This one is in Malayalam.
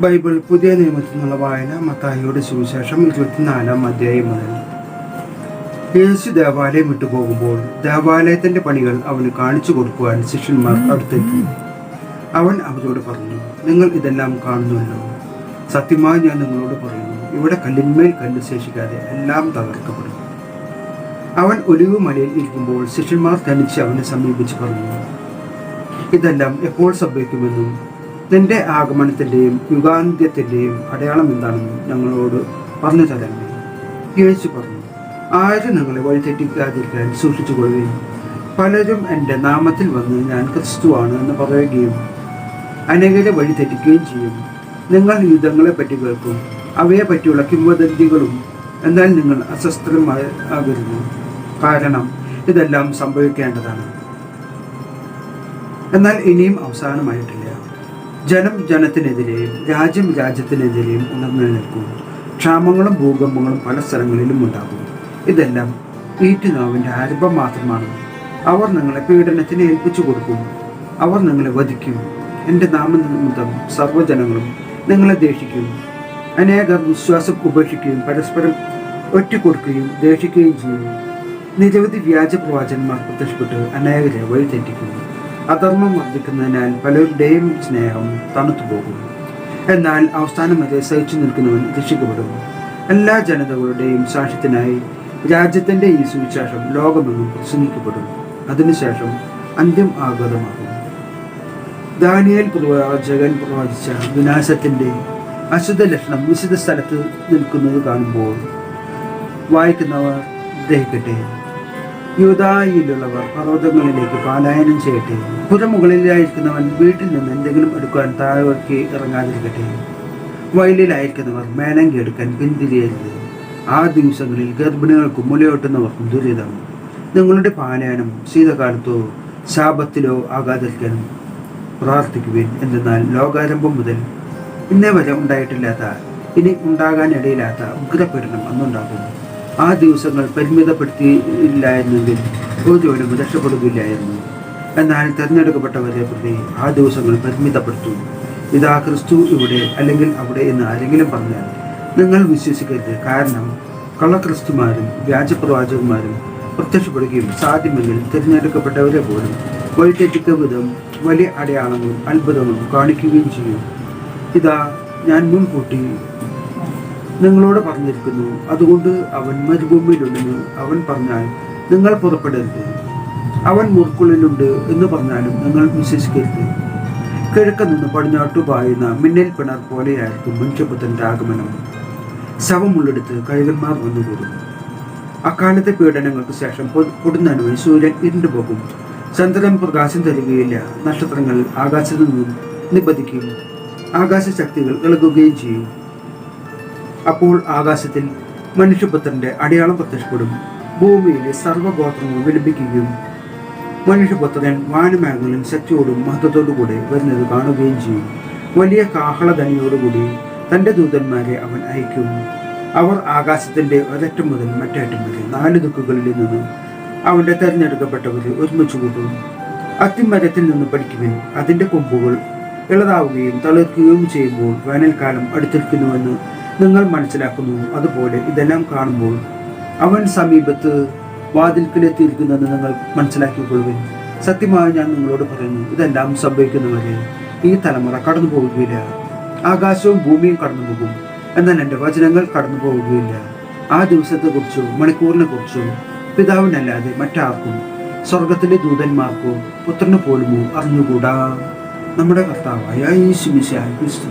ബൈബിൾ പുതിയ നിയമത്തിൽ നിന്നുള്ള വായന മത്തായിയുടെ സുവിശേഷം ഇരുപത്തിനാലാം അധ്യായം മുതൽ. യേശു ദേവാലയം വിട്ടു പോകുമ്പോൾ ദേവാലയത്തിന്റെ പണികൾ അവന് കാണിച്ചു കൊടുക്കുവാൻ ശിഷ്യന്മാർ അടുത്തെത്തി. അവൻ അവരോട് പറഞ്ഞു നിങ്ങൾ ഇതെല്ലാം കാണുന്നുവല്ലോ സത്യമായി ഞാൻ നിങ്ങളോട് പറയുന്നു ഇവിടെ കല്ലിന്മേൽ കല്ല് ശേഷിക്കാതെ എല്ലാം തകർക്കപ്പെടും അവൻ ഒലിവ് മലയിൽ ഇരിക്കുമ്പോൾ ശിഷ്യന്മാർ തനിച്ച് അവനെ സമീപിച്ച് പറഞ്ഞു ഇതെല്ലാം എപ്പോൾ സംഭവിക്കുമെന്നും നിന്റെ ആഗമനത്തിന്റെയും യുഗാന്ത്യത്തിന്റെയും അടയാളം എന്താണെന്ന് ഞങ്ങളോട് പറഞ്ഞു തരണമേ യേശു പറഞ്ഞു ആരും നിങ്ങളെ വഴിതെറ്റിക്കാതിരിക്കാൻ സൂക്ഷിച്ചുകൊള്ളുകയും പലരും എന്റെ നാമത്തിൽ വന്ന് ഞാൻ ക്രിസ്തുവാണ് എന്ന് പറയുകയും അനേകരെ വഴിതെറ്റിക്കുകയും ചെയ്യും. നിങ്ങൾ യുദ്ധങ്ങളെ പറ്റി കേൾക്കും അവയെ പറ്റിയുള്ള കിംവദന്തികളും എന്നാൽ നിങ്ങൾ അസ്വസ്ഥമായി കാരണം ഇതെല്ലാം സംഭവിക്കേണ്ടതാണ്. എന്നാൽ ഇനിയും അവസാനമായിട്ടില്ല. ജനം ജനത്തിനെതിരെയും രാജ്യം രാജ്യത്തിനെതിരെയും ഉണർന്നു നിൽക്കുന്നു. ക്ഷാമങ്ങളും ഭൂകമ്പങ്ങളും പല സ്ഥലങ്ങളിലും ഉണ്ടാകും ഇതെല്ലാം ഈറ്റുനാവിന്റെ ആരംഭം മാത്രമാണ്. അവർ നിങ്ങളെ പീഡനത്തിന് ഏൽപ്പിച്ചു കൊടുക്കും അവർ നിങ്ങളെ വധിക്കും എന്റെ നാമനിമിത്തം സർവജനങ്ങളും നിങ്ങളെ ദേഷിക്കും അനേകർ വിശ്വാസം ഉപേക്ഷിക്കുകയും പരസ്പരം ഒറ്റക്കൊടുക്കുകയും ദേഷിക്കുകയും ചെയ്യും നിരവധി വ്യാജ പ്രവാചകന്മാർ പ്രത്യക്ഷപ്പെട്ട് അനേകരെ വഴിതെറ്റിക്കും അധർമ്മം വർദ്ധിക്കുന്നതിനാൽ പലരുടെയും സ്നേഹം തണുത്തു പോകും എന്നാൽ അവസാനം വരെ സഹിച്ചു നിൽക്കുന്നവൻ രക്ഷിക്കപ്പെടും. എല്ലാ ജനതകളുടെയും സാക്ഷ്യത്തിനായി രാജ്യത്തിന്റെ ഈ സുവിശേഷം ലോകമെങ്ങും പ്രസംഗിക്കപ്പെടും. അതിനുശേഷം അന്ത്യം ആഗതമാകും. ദാനിയൽ പ്രവാചകൻ പ്രവചിച്ച വിനാശത്തിന്റെ അശുദ്ധ ലക്ഷണം വിശുദ്ധ സ്ഥലത്ത് നിൽക്കുന്നത് കാണുമ്പോൾ വായിക്കുന്നവർ ഗ്രഹിക്കട്ടെ യൂതായിലുള്ളവർ പർവതങ്ങളിലേക്ക് പാലായനം ചെയ്യട്ടെ. പുരമുകളിലായിരിക്കുന്നവൻ വീട്ടിൽ നിന്ന് എന്തെങ്കിലും എടുക്കുവാൻ താഴേക്ക് ഇറങ്ങാതിരിക്കട്ടെ. വയലിലായിരിക്കുന്നവർ മേലങ്കി എടുക്കാൻ പിന്തിരിയരുത്. ആ ദിവസങ്ങളിൽ ഗർഭിണികൾക്കും മുലയോട്ടുന്നവർക്കും ദുരിതം. നിങ്ങളുടെ പാലായനം ശീതകാലത്തോ ശാപത്തിലോ ആകാതിരിക്കാനും പ്രാർത്ഥിക്കുവിൻ എന്തെന്നാൽ ലോകാരംഭം മുതൽ ഇന്നേ വരെ ഉണ്ടായിട്ടില്ലാത്ത ഇനി ഉണ്ടാകാനിടയില്ലാത്ത ഉഗ്രപീഡനം അന്നുണ്ടാകും ആ ദിവസങ്ങൾ പരിമിതപ്പെടുത്തിയില്ലായിരുന്നെങ്കിൽ ഒരുവനും രക്ഷപ്പെടുകയില്ലായിരുന്നു. എന്നാൽ തിരഞ്ഞെടുക്കപ്പെട്ടവരെ പ്രതി ആ ദിവസങ്ങൾ പരിമിതപ്പെടുത്തും. ഇതാ ക്രിസ്തു ഇവിടെ അല്ലെങ്കിൽ അവിടെ എന്ന് ആരെങ്കിലും പറഞ്ഞാൽ നിങ്ങൾ വിശ്വസിക്കരുത്. കാരണം കള്ളക്രിസ്തുമാരും വ്യാജപ്രവാചകന്മാരും പ്രത്യക്ഷപ്പെടുകയും സാധ്യമെങ്കിൽ തിരഞ്ഞെടുക്കപ്പെട്ടവരെ പോലും വഴിതെറ്റിക്ക വിധം വലിയ അടയാളങ്ങളും അത്ഭുതങ്ങളും കാണിക്കുകയും ചെയ്യും. ഇതാ ഞാൻ മുൻകൂട്ടി നിങ്ങളോട് പറഞ്ഞിരിക്കുന്നു. അതുകൊണ്ട് അവൻ മരുഭൂമിയിലുണ്ടെന്ന് അവൻ പറഞ്ഞാൽ നിങ്ങൾ പുറപ്പെടരുത്. അവൻ മുർക്കുള്ളിലുണ്ട് എന്ന് പറഞ്ഞാലും നിങ്ങൾ വിശ്വസിക്കരുത്. കിഴക്ക് നിന്ന് പടിഞ്ഞാട്ടു പായുന്ന മിന്നൽ പിണർ പോലെയായിരിക്കും മനുഷ്യപുത്രന്റെ ആഗമനം ശവമുള്ളെടുത്ത് കഴുകന്മാർ വന്നുകൂടും. അക്കാലത്തെ പീഡനങ്ങൾക്ക് ശേഷം പൊടുന്നനുവൻ സൂര്യൻ ഇരുണ്ടു പോകും. ചന്ദ്രൻ പ്രകാശം തരികയില്ല. നക്ഷത്രങ്ങൾ ആകാശത്തു നിന്നും നിബന്ധിക്കും. ആകാശശക്തികൾ ഇളകുകയും ചെയ്യും. അപ്പോൾ ആകാശത്തിൽ മനുഷ്യപുത്രന്റെ അടയാളം പ്രത്യക്ഷപ്പെടും. ഭൂമിയിലെ സർവഗോത്രങ്ങളും വിലപിക്കുകയും മനുഷ്യപുത്രൻ വാനമേഘങ്ങളിൽ ശക്തിയോടും മഹത്വത്തോടുകൂടെ വരുന്നത് കാണുകയും ചെയ്യും. വലിയ കാഹളധനിയോടുകൂടി തന്റെ ദൂതന്മാരെ അവൻ അയക്കും. അവർ ആകാശത്തിന്റെ ഒരറ്റം മുതൽ മറ്റേറ്റം വരെ നാല് ദിക്കുകളിൽ നിന്ന് അവന്റെ തെരഞ്ഞെടുക്കപ്പെട്ടവരെ ഒരുമിച്ച് കൂട്ടും. അത്തിമരത്തിൽ നിന്ന് പഠിക്കുവിൻ. അതിന്റെ കൊമ്പുകൾ ഇളതാവുകയും തളിർക്കുകയും ചെയ്യുമ്പോൾ വേനൽക്കാലം അടുത്തിരിക്കുന്നുവെന്ന് നിങ്ങൾ മനസ്സിലാക്കുന്നു. അതുപോലെ ഇതെല്ലാം കാണുമ്പോൾ അവൻ സമീപത്ത് വാതിൽക്കിലെത്തിയിരിക്കുന്നത് നിങ്ങൾ മനസ്സിലാക്കിക്കൊള്ളുവിൻ. സത്യമായി ഞാൻ നിങ്ങളോട് പറയുന്നു ഇതെല്ലാം സംഭവിക്കുന്നവരെ ഈ തലമുറ കടന്നു പോവുകയില്ല. ആകാശവും ഭൂമിയും കടന്നു പോകും. എന്നാൽ എന്റെ വചനങ്ങൾ കടന്നു പോവുകയില്ല. ആ ദിവസത്തെക്കുറിച്ചോ മണിക്കൂറിനെ കുറിച്ചോ പിതാവിനല്ലാതെ മറ്റാർക്കും സ്വർഗത്തിലെ ദൂതന്മാർക്കോ പുത്രന് പോലുമോ അറിഞ്ഞുകൂടാ? നമ്മുടെ കർത്താവായ ഈ മിശിഹായ ക്രിസ്തു